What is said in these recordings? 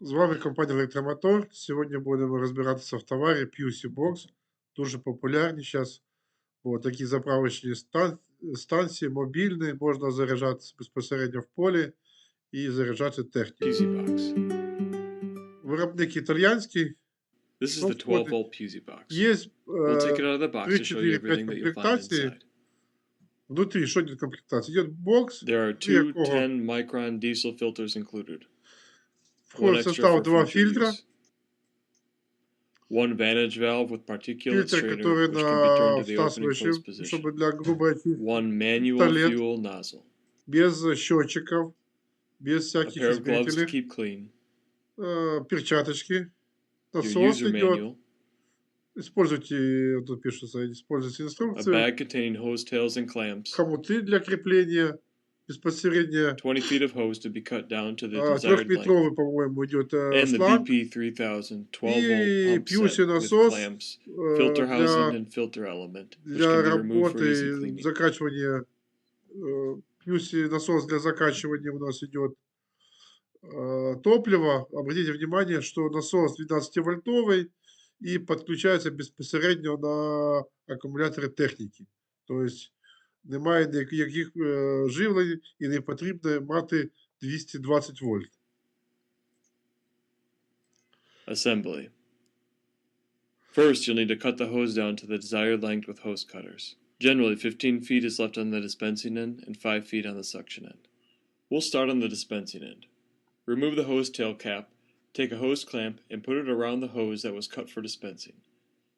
З вами компанія Електромотор. Сьогодні будемо розбиратися в товарі PUC Box. Дуже популярні зараз. Такі заправочні стан- станції, мобільні, можна заряджатися безпосередньо в полі і заряджати техніку. Pusey box. Виробник італійський. This is Ну, the 12 volt Pusey box. Є We'll take it е, out of the box to show you 3-4-5 everything that you'll find комплектації. inside. внутрі, що йде комплектація? Є бокс, There are two якого? 10 micron diesel filters included. One входить в extra состав for два future фільтра. use. One vantage valve with particulate Фільтр, strainer, який which can be turned на to the open and всасуючий, closed position. щоб для грубої очистки. One manual Туалет. fuel nozzle. без счетчиков, без A всяких pair of gloves to измерителей, keep clean. э, перчаточки, Your насос user идет. manual. Используйте, тут пишется, используйте A инструкцию. bag containing hose tails and clamps. Хомуты для крепления из посередине 20 feet of hose to be cut down to the uh, desired трехметровый, по-моему, идет uh, э, шланг. И пьюси насос э, для, для работы закачивания э, пьюси насос для закачивания у нас идет uh, топливо. Обратите внимание, что насос 12-вольтовый и подключается безпосередньо на аккумуляторы техники. То есть немає ніяких е, живлень і не потрібно мати 220 вольт. Assembly. First, you'll need to cut the hose down to the desired length with hose cutters. Generally, 15 feet is left on the dispensing end and 5 feet on the suction end. We'll start on the dispensing end. Remove the hose tail cap, take a hose clamp, and put it around the hose that was cut for dispensing.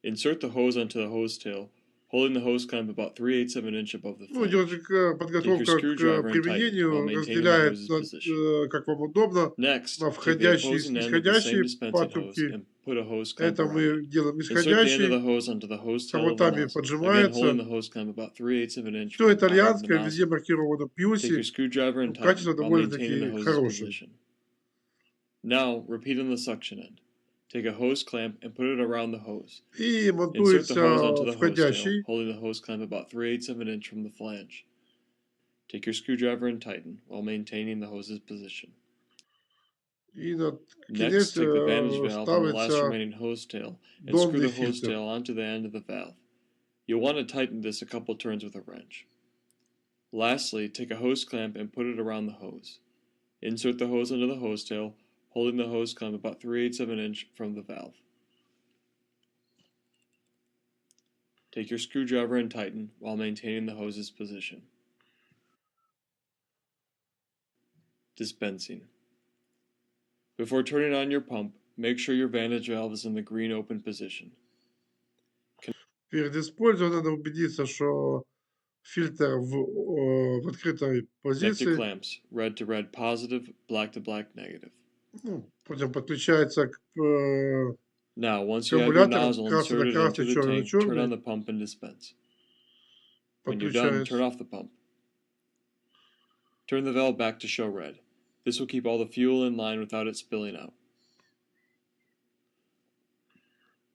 Insert the hose onto the hose tail, Holding the hose clamp about 3/8 of an inch above the ну, держика, подготовка к применению разделяет на, как вам удобно, Next, на входящие и исходящие патрубки. Это мы делаем исходящие, самотами поджимается. Все итальянское, везде маркировано Пьюси, ну, качество довольно-таки хорошее. Now, repeat on the suction end. Take a hose clamp and put it around the hose. Insert the hose onto the hose tail, holding the hose clamp about 3 eighths of an inch from the flange. Take your screwdriver and tighten while maintaining the hose's position. Next, take the bandage valve on the last remaining hose tail and screw the hose tail onto the end of the valve. You'll want to tighten this a couple turns with a wrench. Lastly, take a hose clamp and put it around the hose. Insert the hose into the hose tail, holding the hose clamp about 3 eighths of an inch from the valve. Take your screwdriver and tighten while maintaining the hose's position. Dispensing. Before turning on your pump, make sure your vantage valve is in the green open position. Перед использованием надо убедиться, что фильтр в, э, в открытой Connect your позиции. clamps, red to red positive, black to black negative. Ну, потом подключается к э, Now, once you have your аккумуляторам nozzle красный на inserted into красный, the черный на tank, turn on черный. the pump and dispense. When you're done, turn Подключается. off the pump. Turn the valve back to show red. This will keep all the fuel in line without it spilling out.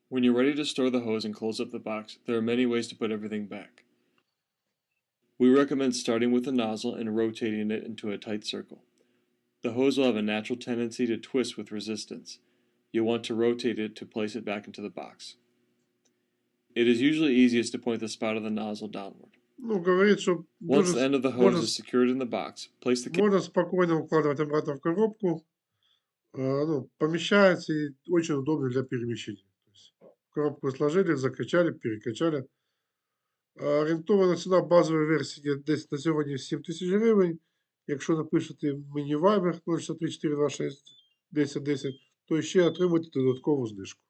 When you're ready to store the hose and close up the box, there are many ways to put everything back. We recommend starting with the nozzle and rotating it into a tight circle. The hose will have a natural tendency to twist with resistance. You'll want to rotate it to place it back into the box. It is usually easiest to point the spout of the nozzle downward. Ну, говорит, что Once можно, the end of the hose можно, is secured in the box, place the cap можно спокойно укладывать обратно в коробку. Э, ну, помещается и очень удобно для перемещения. То есть коробку сложили, закачали, перекачали. А Орієнтована ціна базової версії десь на сьогодні 7 тисяч гривень. Якщо напишете мені Viber 063 426 1010, то ще отримаєте додаткову знижку.